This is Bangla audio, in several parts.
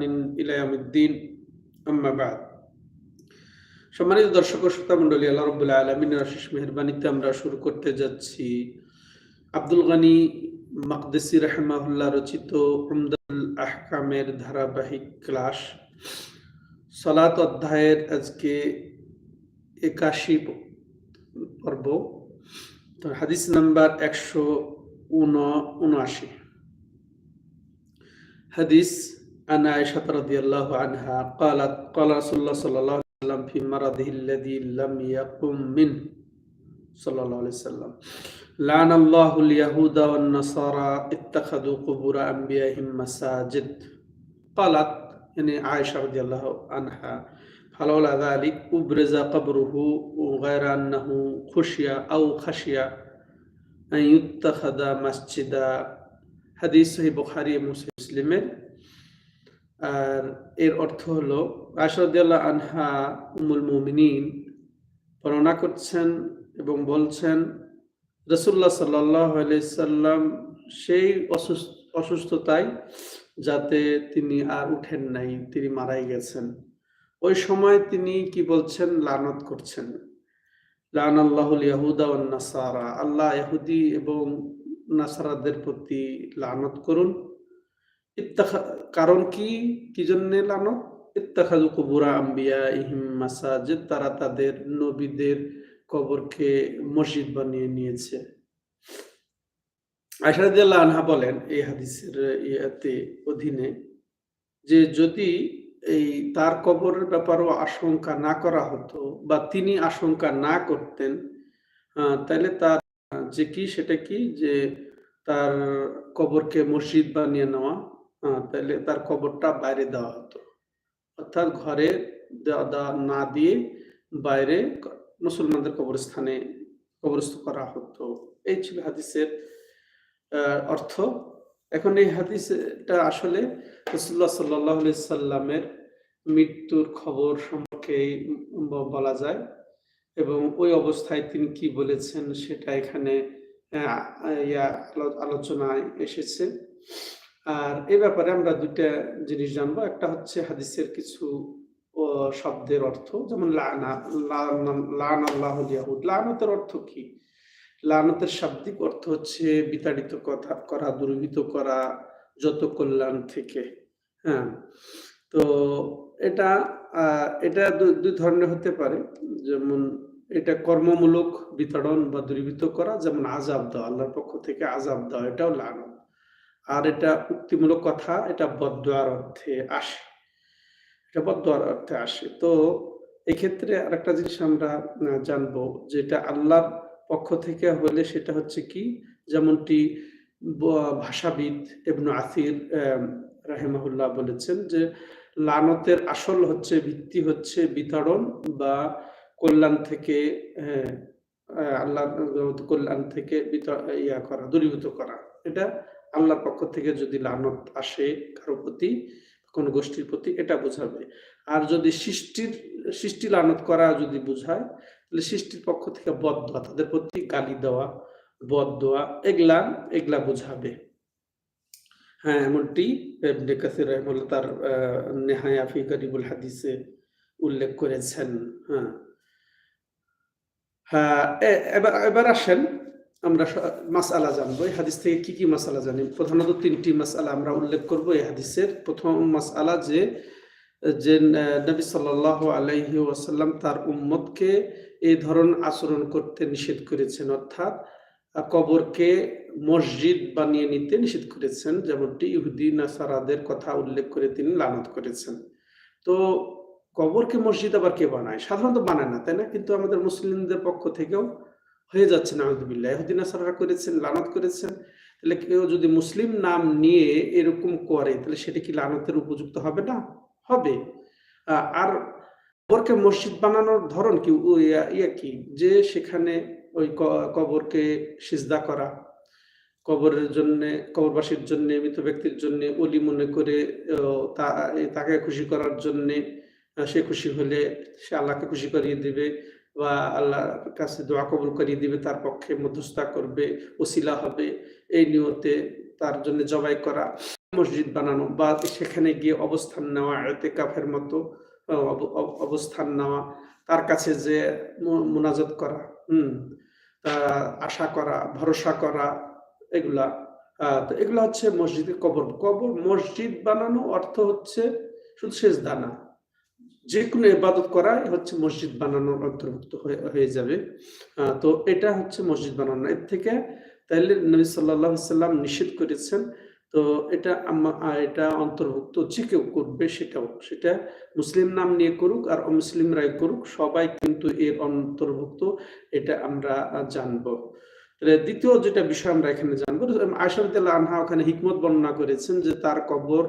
ইহসান ইলায়ামুদ্দিন আম্মাবাদ সম্মানিত দর্শক শ্রোতা মন্ডলী আল্লাহ রবুল্লাহ আলমিনের আশিস মেহরবানিতে আমরা শুরু করতে যাচ্ছি। আব্দুল গানি মাকদেসি রহমাহুল্লাহ রচিত উমদাল আহকামের ধারাবাহিক ক্লাস। সলাত অধ্যায়ের আজকে একাশি পর্ব। তো হাদিস নাম্বার একশো উনআশি। হাদিস أن عائشة رضي الله عنها قالت قال رسول الله صلى الله عليه وسلم في مرضه الذي لم يقم منه. صلى الله عليه وسلم. لعن الله اليهود والنصارى اتخذوا قبور أنبيائهم مساجد. قالت يعني عائشة رضي الله عنها فلولا ذلك أبرز قبره غير أنه خشي أو خشي أن يتخذ مسجدا. حديث صحيح بخاري مسلم আর এর অর্থ হলো আশরদুল্লাহ আনহা উমুল মুমিনিন, বর্ণনা করছেন এবং বলছেন রসুল্লাহ সাল্লাহ সাল্লাম সেই অসুস্থ, অসুস্থতায় যাতে তিনি আর উঠেন নাই, তিনি মারাই গেছেন। ওই সময় তিনি কি বলছেন? লানত করছেন। লান আল্লাহুল ইয়াহুদা নাসারা আল্লাহ ইহুদি এবং নাসারাদের প্রতি লানত করুন। কারণ কি? কি জন্য ইত্তাখাজু আম্বিয়া ইহিম মাসাজিদ, তারা তাদের নবীদের কবরকে মসজিদ বানিয়ে নিয়েছে। আনহা বলেন এই হাদিসের ইয়াতে অধীনে যে যদি এই তার কবরের ব্যাপারও আশঙ্কা না করা হতো বা তিনি আশঙ্কা না করতেন তাহলে তার, যে কি সেটা কি? যে তার কবরকে মসজিদ বানিয়ে নেওয়া তাহলে তার কবরটা বাইরে দেওয়া হতো। অর্থাৎ ঘরে না দিয়ে বাইরে মুসলমানদের কবরস্থানে কবরস্থ করা হতো। এই ছিল হাদিসের অর্থ। এখন এই হাদিসটা আসলে রসুল্লাহ সাল্লাহ সাল্লামের মৃত্যুর খবর সম্পর্কে বলা যায় এবং ওই অবস্থায় তিনি কি বলেছেন সেটা এখানে আলোচনায় এসেছে। আর এ ব্যাপারে আমরা দুইটা জিনিস জানব। একটা হচ্ছে হাদিসের কিছু শব্দের অর্থ, যেমন লানা আল্লাহ লানতের অর্থ কি? লানতের শাব্দিক অর্থ হচ্ছে বিতাড়িত কথা, করা দুর্বৃত করা, যত কল্যাণ থেকে। হ্যাঁ? তো এটা এটা দুই ধরনের হতে পারে। যেমন এটা কর্মমূলক বিতরণ বা দূরীভূত করা, যেমন আজাব দেওয়া, আল্লাহর পক্ষ থেকে আজাব দেওয়া, এটাও লানত আর এটা উক্তিমূলক কথা, এটা বদোয়ার অর্থে আসে। এটা বদোয়ার অর্থে আসে। তো এক্ষেত্রে আরেকটা জিনিস আমরা জানব যেটা আল্লাহর পক্ষ থেকে হলে সেটা হচ্ছে কি? যেমনটি ভাষাবিদ এবন আসির রাহেমাহুল্লাহ বলেছেন যে, লানতের আসল হচ্ছে, ভিত্তি হচ্ছে বিতরণ বা কল্যাণ থেকে আল্লাহ কল্যাণ থেকে ইয়া করা, দূরীভূত করা। এটা আল্লাহর পক্ষ থেকে যদি লানত আসে কারও প্রতি, কোন গোষ্ঠীর প্রতি, এটা বোঝাবে। আর যদি সৃষ্টির, সৃষ্টি লানত করা যদি বোঝায়, তাহলে সৃষ্টির পক্ষ থেকে বদ দেওয়া তাদের প্রতি গালি দেওয়া, বদ দেওয়া এগুলা এগুলা বোঝাবে। হ্যাঁ এমনটি তার নেহায়াফি গরিবুল হাদিসে উল্লেখ করেছেন। হ্যাঁ। হ্যাঁ এবার এবার আসেন আমরা মাসালা জানব। এই হাদিস থেকে কি কি মাসালা জানি? প্রধানত তিনটি মাসালা আমরা উল্লেখ করব এই হাদিসের। প্রথম মাসালা যে যে নবী সাল্লাহ আলাইহি ওয়াসাল্লাম তার উম্মতকে এই ধরন আচরণ করতে নিষেধ করেছেন। অর্থাৎ কবরকে মসজিদ বানিয়ে নিতে নিষেধ করেছেন। যেমনটি ইহুদি, নাসারাদের কথা উল্লেখ করে তিনি লানত করেছেন। তো কবরকে মসজিদ আবার কে বানায়? সাধারণত বানায় না, তাই না? কিন্তু আমাদের মুসলিমদের পক্ষ থেকেও হয়ে যাচ্ছে নাহদুবিল্লাহ ইহুদিন আসারা করেছেন, লানত করেছেন। তাহলে কেউ যদি মুসলিম নাম নিয়ে এরকম করে, তাহলে সেটা কি লানতের উপযুক্ত হবে না? হবে। আর কবরকে মসজিদ বানানোর ধরন কি? ইয়া কি? যে সেখানে ওই কবরকে সিজদা করা, কবরের জন্য, কবরবাসীর জন্য, মৃত ব্যক্তির জন্য, অলি মনে করে তাকে খুশি করার জন্যে, সে খুশি হলে সে আল্লাহকে খুশি করিয়ে দিবে। বা আল্লাহর কাছে দোয়া কবুল করিয়ে দিবে, তার পক্ষে মধ্যস্থা করবে, ওসিলা হবে। এই নিয়তে তার জন্য জবাই করা, মসজিদ বানানো বা সেখানে গিয়ে অবস্থান নেওয়া, এতে কাফের মতো অব- অব- অবস্থান নেওয়া, তার কাছে যে মোনাজত করা, হুম আশা করা, ভরসা করা, এগুলা তো এগুলো হচ্ছে মসজিদের কবর। কবর, মসজিদ বানানো অর্থ হচ্ছে শুধু শেষ দানা যে কোনো ইবাদত করাই হচ্ছে মসজিদ বানানোর অন্তর্ভুক্ত হয়ে যাবে। তো এটা হচ্ছে মসজিদ বানানো। এর থেকে তাইলে নবী আলাইহি সাল্লাম নিষেধ করেছেন, তো এটা এটা অন্তর্ভুক্ত যে কেউ করবে সেটাও। সেটা মুসলিম নাম নিয়ে করুক আর অমুসলিমরাই করুক, সবাই কিন্তু এর অন্তর্ভুক্ত, এটা আমরা জানব। দ্বিতীয় যেটা বিষয় আমরা এখানে জানব রাদিয়াল্লাহু আনহা ওখানে হিকমত বর্ণনা করেছেন যে তার কবর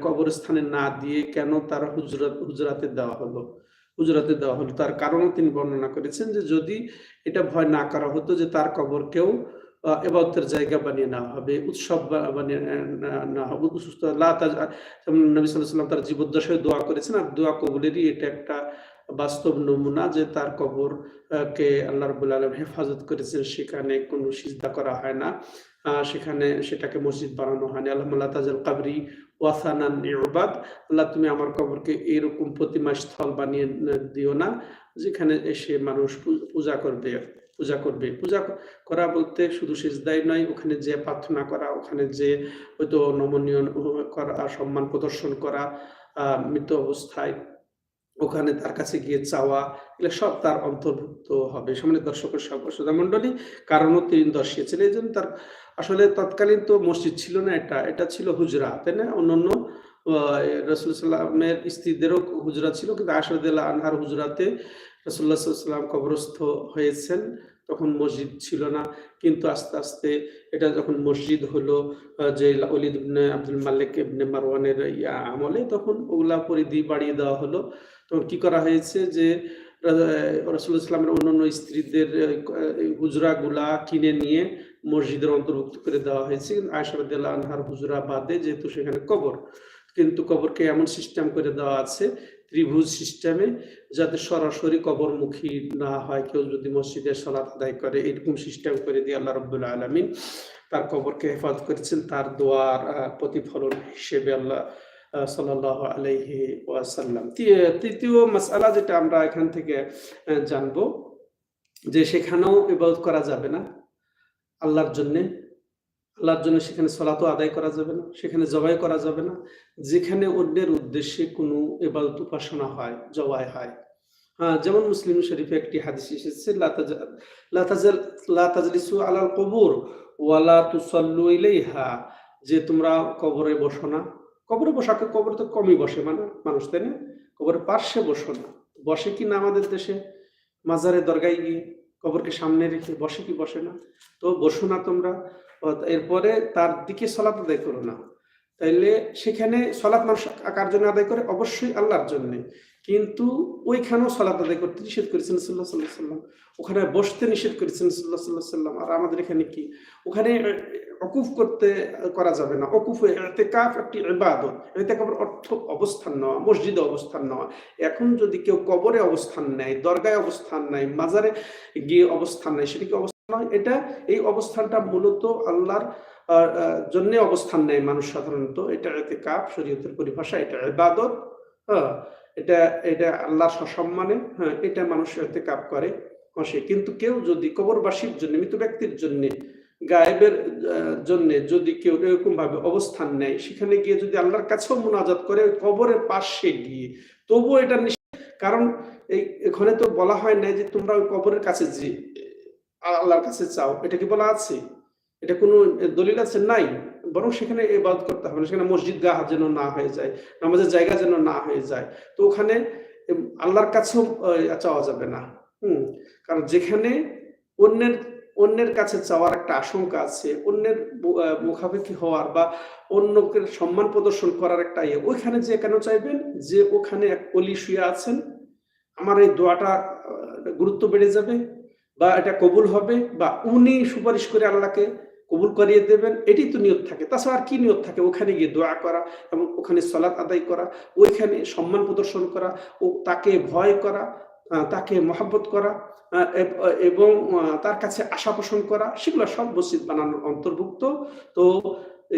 কবরস্থানে না দিয়ে কেন তার হুজরাত হুজরাতে দেওয়া হলো? হুজরাতে দেওয়া হলো। তার কারণও তিনি বর্ণনা করেছেন যে যদি এটা ভয় না করা হতো যে তার কবরকেও আহ, এবাদতের জায়গা বানিয়ে নেওয়া হবে উৎসব বানিয়ে হবে তার জীবদ্দশায় দোয়া করেছেন আর দোয়া কবুলেরই এটা একটা বাস্তব নমুনা যে তার কবর কে আল্লাহ রবুল্লা আলম হেফাজত করেছেন। সেখানে কোনো সিজদা করা হয় না। সেখানে সেটাকে মসজিদ বানানো হয়নি। আল্লাহ তাজাল কাবরি ওয়াসানান নির্বাদ, আল্লাহ তুমি আমার কবরকে এরকম প্রতিমা স্থল বানিয়ে দিও না, যেখানে এসে মানুষ পূজা করবে পূজা করবে। পূজা করা বলতে শুধু সেজদাই নয়, ওখানে যে প্রার্থনা করা, ওখানে যে হয়তো নমনীয় করা, সম্মান প্রদর্শন করা মৃত অবস্থায় ওখানে তার কাছে গিয়ে চাওয়া, এগুলো সব তার অন্তর্ভুক্ত হবে সামনে দর্শকের শ্রোতা মন্ডলী কারণও তিনি দর্শিয়েছিলেন এই জন্য তার আসলে তৎকালীন তো মসজিদ ছিল না এটা এটা ছিল হুজরা, তাই না? অন্যান্য রসুল সাল্লামের স্ত্রীদেরও হুজরা ছিল, কিন্তু আশরদুল্লাহ আনহার হুজরাতে রসুল্লাহ সাল্লাম কবরস্থ হয়েছেন, তখন মসজিদ ছিল না। কিন্তু আস্তে আস্তে এটা যখন মসজিদ হলো যে অলিদ আব্দুল মালিক ইবনে ইয়া আমলে, তখন ওগুলা পরিধি বাড়িয়ে দেওয়া হলো। তখন কি করা হয়েছে যে রসুল ইসলামের অন্যান্য স্ত্রীদের হুজরা গুলা কিনে নিয়ে মসজিদের অন্তর্ভুক্ত করে দেওয়া হয়েছে। আয়সারদুল্লাহ আনহার হুজরা বাদে যেহেতু সেখানে কবর, কিন্তু কবরকে এমন সিস্টেম করে দেওয়া আছে, ত্রিভুজ সিস্টেমে যাতে সরাসরি কবরমুখী না হয়। কেউ যদি মসজিদে সলাত আদায় করে, এরকম সিস্টেম করে দিয়ে আল্লাহ রব্বুল আলমিন তার কবরকে হেফাজত করেছেন। তার দোয়ার প্রতিফলন হিসেবে আল্লাহ আলাইহি ওয়াসাল্লাম। তৃতীয় মাসালা যেটা আমরা এখান থেকে জানব, যে সেখানেও ইবাদত করা যাবে না। আল্লাহর জন্য আল্লাহর জন্য সেখানে সলাতো আদায় করা যাবে না, সেখানে জবাই করা যাবে না, যেখানে অন্যের উদ্দেশ্যে কোনো ইবাদত উপাসনা হয়, জবাই হয়। হ্যাঁ যেমন মুসলিম শরীফে একটি হাদিস এসেছে, লা তাজা- লা তাজাল- লা তাজলিসু আলাল কবুর ওয়ালা তুসাল্লু ইলাইহা, যে তোমরা কবরে বসো না কবরে বসাকে কবর তো কমই বসে মানে মানুষ, তাই না? কবর পার্শ্বে বসো না। বসে কি না আমাদের দেশে? মাজারে, দরগায় গিয়ে কবরকে সামনে রেখে বসে কি বসে না? তো বসো না তোমরা। এরপরে তার দিকে সলাত আদায় করো না। তাইলে সেখানে সলাৎ মানুষ কার জন্য আদায় করে? অবশ্যই আল্লাহর জন্য। কিন্তু ওইখানেও সলাৎ আদায় করতে নিষেধ করেছেন সাল্লাহ সাল্লাহ সাল্লাম ওখানে বসতে নিষেধ করেছেন সাল্লাহ সাল্লাহ সাল্লাম আর আমাদের এখানে কি? ওখানে অকুফ করতে, করা যাবে না। অকুফ এতেকাফ একটি ইবাদত। এতেকাফের অর্থ অবস্থান নেওয়া, মসজিদে অবস্থান নেওয়া। এখন যদি কেউ কবরে অবস্থান নেয়, দরগায় অবস্থান নেয়, মাজারে গিয়ে অবস্থান নেয়, সেটা কি অবস্থান নয় এটা, এই অবস্থানটা মূলত আল্লাহর জন্য অবস্থান নেয় মানুষ সাধারণত। এটা এতে কাপ শরীয়তের পরিভাষা, এটা ইবাদত। হ্যাঁ। এটা এটা আল্লাহর সসম্মানে হ্যাঁ এটা মানুষ এতে কাপ করে বসে কিন্তু কেউ যদি কবরবাসীর জন্য, মৃত ব্যক্তির জন্য, গায়েবের জন্য যদি কেউ এরকম ভাবে অবস্থান নেয়, সেখানে গিয়ে যদি আল্লাহর কাছেও মোনাজাত করে, কবরের পাশে গিয়ে, তবুও এটা কারণ এই এখানে তো বলা হয় না যে তোমরা ওই কবরের কাছে যে আল্লাহর কাছে চাও, এটা কি বলা আছে? এটা কোনো দলিল আছে? নাই। বরং সেখানে এবাদ করতে হবে না। সেখানে মসজিদ গাহ যেন না হয়ে যায়, নামাজের জায়গা যেন না হয়ে যায়। তো ওখানে আল্লাহর কাছেও চাওয়া যাবে না। হুম। কারণ যেখানে অন্যের অন্যের কাছে চাওয়ার একটা আশঙ্কা আছে, অন্যের মুখাপেক্ষি হওয়ার বা অন্যকে সম্মান প্রদর্শন করার একটা ইয়ে ওইখানে যে কেন চাইবেন? যে ওখানে এক অলি শুয়ে আছেন, আমার এই দোয়াটা গুরুত্ব বেড়ে যাবে বা এটা কবুল হবে বা উনি সুপারিশ করে আল্লাহকে কবুল করিয়ে দেবেন, এটি তো নিয়ত থাকে। তাছাড়া আর কি নিয়ত থাকে? ওখানে গিয়ে দোয়া করা এবং ওখানে সলাৎ আদায় করা, ওইখানে সম্মান প্রদর্শন করা, ও তাকে ভয় করা তাকে মহাব্বত করা এবং তার কাছে আশা পোষণ করা, সেগুলো সব মসজিদ বানানোর অন্তর্ভুক্ত। তো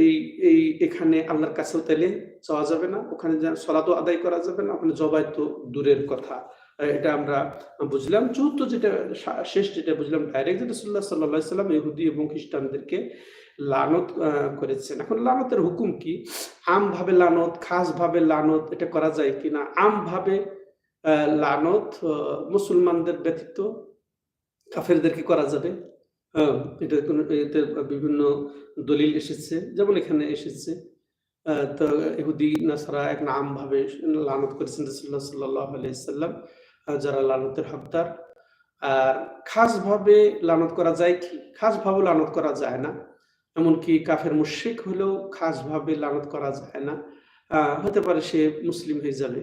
এই এই, এখানে আল্লাহর কাছেও তাইলে যাওয়া যাবে না। ওখানে সলাতো আদায় করা যাবে না। ওখানে জবাই তো দূরের কথা। এটা আমরা বুঝলাম। চতুর্থ যেটা শেষ যেটা বুঝলাম ডাইরেক্ট যেটা সাল্লাহ সাল্লাহ সাল্লাম ইহুদি এবং খ্রিস্টানদেরকে লানত করেছেন। এখন লানতের হুকুম কি? আম ভাবে লানত খাস ভাবে লানত, এটা করা যায় কিনা আম ভাবে লানত মুসলমানদের ব্যতীত কাফেরদেরকে করা যাবে? এটা কোন, এতে বিভিন্ন দলিল এসেছে। যেমন এখানে এসেছে তো ইহুদি, নাসারা এক নাম ভাবে লানত করেছেন রসুল্লাহ সাল্লাহ আলাইসাল্লাম যারা লানতের হকদার। আর খাস ভাবে লানত করা যায় কি? খাস ভাবে লানত করা যায় না। এমনকি কাফের মুশিক হলেও খাস ভাবে লানত করা যায় না। হতে পারে সে মুসলিম হয়ে যাবে।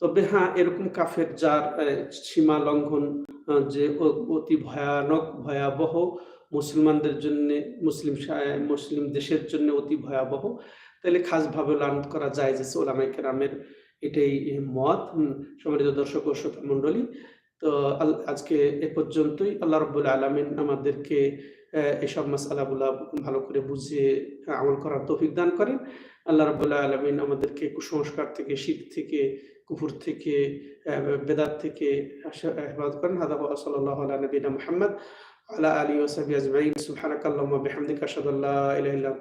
তবে হ্যাঁ এরকম কাফের যার সীমা লঙ্ঘন যে অতি ভয়ানক, ভয়াবহ মুসলমানদের জন্য, মুসলিম মুসলিম দেশের জন্য অতি ভয়াবহ, তাহলে খাসভাবে লানত করা যায়, যে ওলামাই কেরামের এটাই মত। সম্মানিত দর্শক ও শ্রোতা মণ্ডলী, তো আজকে এ পর্যন্তই। আল্লাহ রব্বুল আলমিন আমাদেরকে এসব মাসালাগুলা ভালো করে বুঝিয়ে আমল করার তৌফিক দান করেন। আল্লাহ রব্বুল্লাহ আলমিন আমাদেরকে কুসংস্কার থেকে, শীত থেকে, কুফুর থেকে বেদাত থেকে হেফাজত করেন। হাদা সাল্লাহ আলা মোহাম্মদ আলা আলী ওসাবি আজমাইন। সুবহানাকাল্লাহুম্মা বিহামদিকা আশহাদু আল্লা ইলাহা